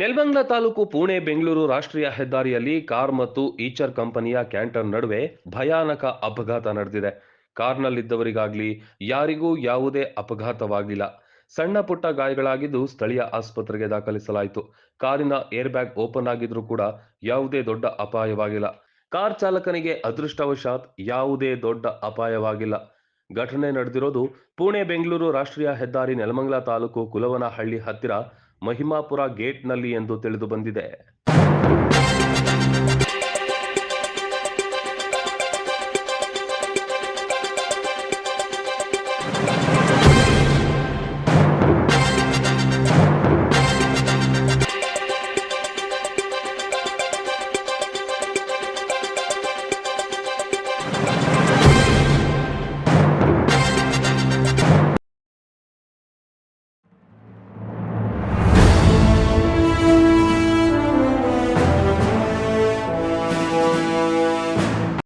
ನೆಲಮಂಗಲ ತಾಲೂಕು ಪುಣೆ ಬೆಂಗಳೂರು ರಾಷ್ಟ್ರೀಯ ಹೆದ್ದಾರಿಯಲ್ಲಿ ಕಾರ್ ಮತ್ತು ಈಚರ್ ಕಂಪನಿಯ ಕ್ಯಾಂಟರ್ ನಡುವೆ ಭಯಾನಕ ಅಪಘಾತ ನಡೆದಿದೆ. ಕಾರ್ನಲ್ಲಿದ್ದವರಿಗಾಗ್ಲಿ ಯಾರಿಗೂ ಯಾವುದೇ ಅಪಘಾತವಾಗಿಲ್ಲ. ಸಣ್ಣ ಪುಟ್ಟ ಗಾಯಗಳಾಗಿದ್ದು ಸ್ಥಳೀಯ ಆಸ್ಪತ್ರೆಗೆ ದಾಖಲಿಸಲಾಯಿತು. ಕಾರಿನ ಏರ್ ಬ್ಯಾಗ್ ಓಪನ್ ಆಗಿದ್ರೂ ಕೂಡ ಯಾವುದೇ ದೊಡ್ಡ ಅಪಾಯವಾಗಿಲ್ಲ. ಕಾರ್ ಚಾಲಕನಿಗೆ ಅದೃಷ್ಟವಶಾತ್ ಯಾವುದೇ ದೊಡ್ಡ ಅಪಾಯವಾಗಿಲ್ಲ. ಘಟನೆ ನಡೆದಿರೋದು ಪುಣೆ ಬೆಂಗಳೂರು ರಾಷ್ಟ್ರೀಯ ಹೆದ್ದಾರಿ ನೆಲಮಂಗಲ ತಾಲೂಕು ಕುಲವನಹಳ್ಳಿ ಹತ್ತಿರ ಮಹಿಮಾಪುರ ಗೇಟ್ನಲ್ಲಿ ಎಂದು ತಿಳಿದು ಬಂದಿದೆ.